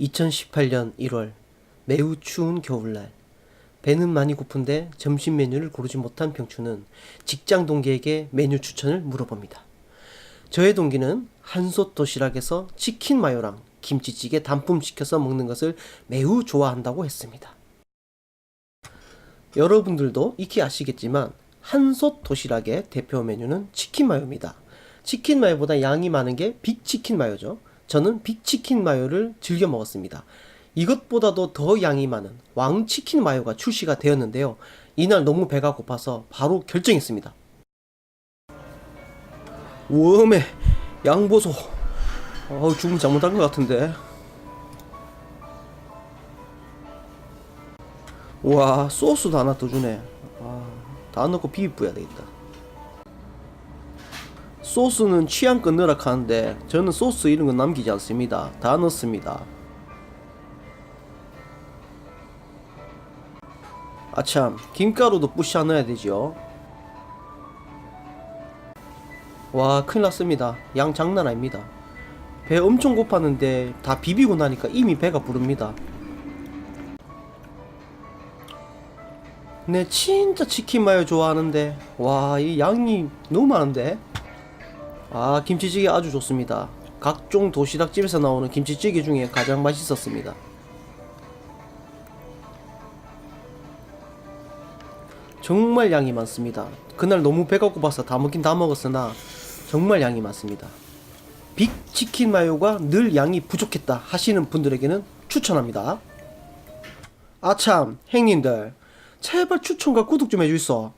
2018년 1월 매우 추운 겨울날 배는 많이 고픈데 점심 메뉴를 고르지 못한 병추는 직장 동기에게 메뉴 추천을 물어봅니다. 저의 동기는 한솥 도시락에서 치킨 마요랑 김치찌개 단품 시켜서 먹는 것을 매우 좋아한다고 했습니다. 여러분들도 익히 아시겠지만 한솥 도시락의 대표 메뉴는 치킨 마요입니다. 치킨 마요보다 양이 많은 게 빅치킨 마요죠. 저는 빅치킨 마요를 즐겨 먹었습니다. 이것보다도 더 양이 많은 왕치킨 마요가 출시가 되었는데요. 이날 너무 배가 고파서 바로 결정했습니다. 웜에 양보소. 어우 주문 잘못한 것 같은데. 와 소스도 하나 더 주네. 아, 다 넣고 비벼야 되겠다. 소스는 취향껏 넣으라 하는데 저는 소스 이런 건 남기지 않습니다. 다 넣습니다. 아참 김가루도 뿌셔 넣어야 되죠. 와 큰일 났습니다. 양 장난 아닙니다. 배 엄청 고팠는데 다 비비고 나니까 이미 배가 부릅니다. 네 진짜 치킨 마요 좋아하는데 와 이 양이 너무 많은데 아 김치찌개 아주 좋습니다. 각종 도시락집에서 나오는 김치찌개 중에 가장 맛있었습니다. 정말 양이 많습니다. 그날 너무 배가 고파서 다 먹긴 다 먹었으나 정말 양이 많습니다. 빅치킨 마요가 늘 양이 부족했다 하시는 분들에게는 추천합니다. 아참 행님들. 제발 추천과 구독 좀 해주있어